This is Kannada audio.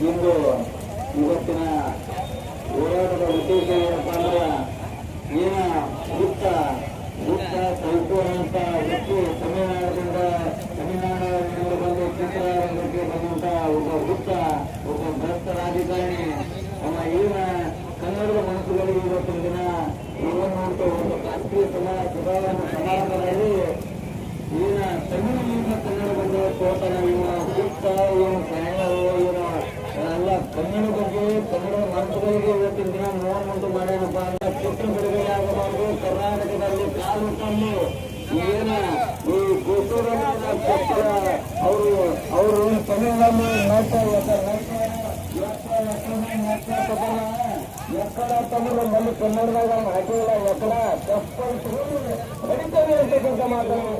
ಇಂದು ಇವತ್ತಿನ ಹೋರಾಟದ ಉದ್ದೇಶ ಏನಪ್ಪ ಅಂದ್ರೆ ಏನ ಗುಪ್ತ ಗುಪ್ತ ಕೈಕೋರ ಅಂತ ವ್ಯಕ್ತಿ ತಮಿಳುನಾಡಿನಿಂದ ತಮಿಳುನಾಡಿನಿಂದ ಬಂದು ಚಿತ್ರರಂಗಕ್ಕೆ ಬಂದಂತ ಒಬ್ಬ ಗುಪ್ತ, ಒಬ್ಬ ಭ್ರಷ್ಟ ರಾಜಕಾರಣಿ ಅವನ ಇವನ ಕನ್ನಡದ ಮನಸ್ಸುಗಳಿಗೆ ಇವತ್ತಿನ ದಿನ ಇವನು ನೋಡ್ತಾ ಒಂದು ರಾಷ್ಟ್ರೀಯ ಸಭಾ ಸಮಾರಂಭದಲ್ಲಿ ಈಗ ತಮಿಳಿನಿಂದ ಕನ್ನಡ ಬಂದ ಸೋತನ ಇವನ ಗುಪ್ತ ಇವನ ಕನ್ನಡ ದಿನ ನೋವುಂಟು ಅಂದ್ರೆ ಅಂತ ಬಿಡುಗಡೆಯಾಗಬಾರದು. ಕರ್ನಾಟಕದಲ್ಲಿ ಕಾಲು ತಂದು ಏನ ಈ ಚಿತ್ರ ಅವರು ಅವರು ತಮಿಳಲ್ಲಿ ನೋಡ್ತಾ ಎಕ್ಕಡ ತಮಿಳು ಮಲ್ಲಿ ಕನ್ನಡದಾಗ ಹಾಕಿಲ್ಲ ಎಕ್ಕಡ ತಪ್ಪು ಹೊಡಿತೇವೆ ಅಂತಕ್ಕಂಥ ಮಾತನ್ನು